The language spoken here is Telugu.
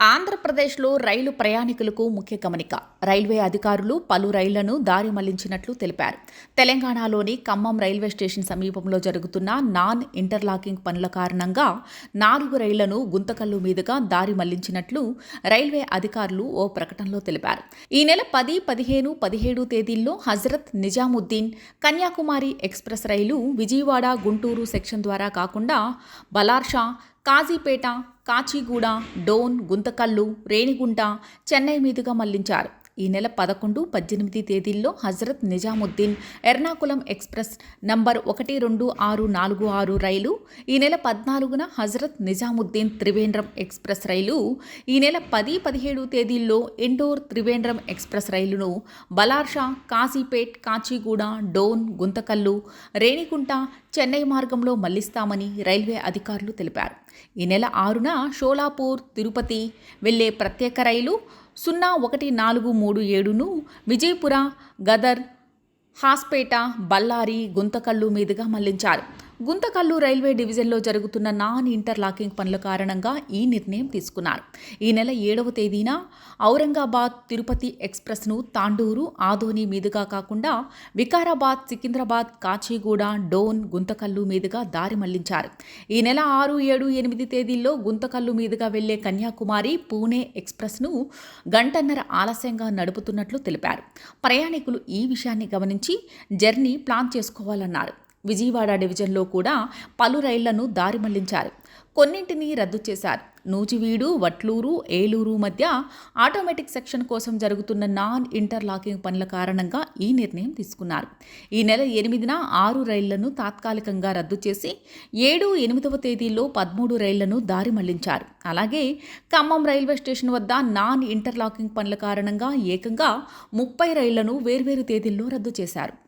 ఆంధ్రప్రదేశ్లో రైలు ప్రయాణికులకు ముఖ్య గమనిక. రైల్వే అధికారులు పలు రైళ్ళను దారి మళ్ళించినట్లు తెలిపారు. తెలంగాణలోని ఖమ్మం రైల్వే స్టేషన్ సమీపంలో జరుగుతున్న నాన్ ఇంటర్లాకింగ్ పనుల కారణంగా నాలుగు రైళ్ళను గుంతకల్లు మీదుగా దారి మళ్ళించినట్లు రైల్వే అధికారులు ఓ ప్రకటనలో తెలిపారు. ఈ నెల పది పదిహేను పదిహేడు తేదీల్లో హజరత్ నిజాముద్దీన్ కన్యాకుమారి ఎక్స్ప్రెస్ రైలు విజయవాడ గుంటూరు సెక్షన్ ద్వారా కాకుండా బలార్షా కాజీపేట కాచిగూడ డోన్ గుంతకల్లు రేణిగుంట చెన్నై మీదుగా మళ్ళించారు. ఈ నెల పదకొండు పద్దెనిమిది తేదీల్లో హజరత్ నిజాముద్దీన్ ఎర్నాకుళం ఎక్స్ప్రెస్ నంబర్ ఒకటి రెండు ఆరు నాలుగు ఆరు రైలు ఈ నెల పద్నాలుగున హజరత్ నిజాముద్దీన్ త్రివేంద్రం ఎక్స్ప్రెస్ రైలు ఈ నెల పది పదిహేడు తేదీల్లో ఇండోర్ త్రివేంద్రం ఎక్స్ప్రెస్ రైలును బలార్షా కాశీపేట్ కాచిగూడ డోన్ గుంతకల్లు రేణిగుంట చెన్నై మార్గంలో మళ్ళిస్తామని రైల్వే అధికారులు తెలిపారు. ఈ నెల ఆరున షోలాపూర్ తిరుపతి వెళ్ళే ప్రత్యేక రైలు సున్నా ఒకటి నాలుగు మూడు ఏడును విజయపుర గదర్ హాస్పేట బళ్ళారి గుంతకల్లు మీదుగా మళ్ళించారు. గుంతకల్లు రైల్వే డివిజన్లో జరుగుతున్న నాన్ ఇంటర్లాకింగ్ పనుల కారణంగా ఈ నిర్ణయం తీసుకున్నారు. ఈ నెల ఏడవ తేదీన ఔరంగాబాద్ తిరుపతి ఎక్స్ప్రెస్ను తాండూరు ఆదోని మీదుగా కాకుండా వికారాబాద్ సికింద్రాబాద్ కాచిగూడ డోన్ గుంతకల్లు మీదుగా దారి మళ్ళించారు. ఈ నెల ఆరు ఏడు ఎనిమిది తేదీల్లో గుంతకల్లు మీదుగా వెళ్ళే కన్యాకుమారి పూణే ఎక్స్ప్రెస్ను గంటన్నర ఆలస్యంగా నడుపుతున్నట్లు తెలిపారు. ప్రయాణికులు ఈ విషయాన్ని గమనించి జర్నీ ప్లాన్ చేసుకోవాలన్నారు. విజయవాడ డివిజన్లో కూడా పలు రైళ్ళను దారి మళ్ళించారు. కొన్నింటిని రద్దు చేశారు. నూజివీడు వట్లూరు ఏలూరు మధ్య ఆటోమేటిక్ సెక్షన్ కోసం జరుగుతున్న నాన్ ఇంటర్లాకింగ్ పనుల కారణంగా ఈ నిర్ణయం తీసుకున్నారు. ఈ నెల ఎనిమిదిన ఆరు రైళ్ళను తాత్కాలికంగా రద్దు చేసి ఏడు ఎనిమిదవ తేదీల్లో పదమూడు రైళ్ళను దారి మళ్ళించారు. అలాగే ఖమ్మం రైల్వే స్టేషన్ వద్ద నాన్ ఇంటర్లాకింగ్ పనుల కారణంగా ఏకంగా ముప్పై రైళ్ళను వేర్వేరు తేదీల్లో రద్దు చేశారు.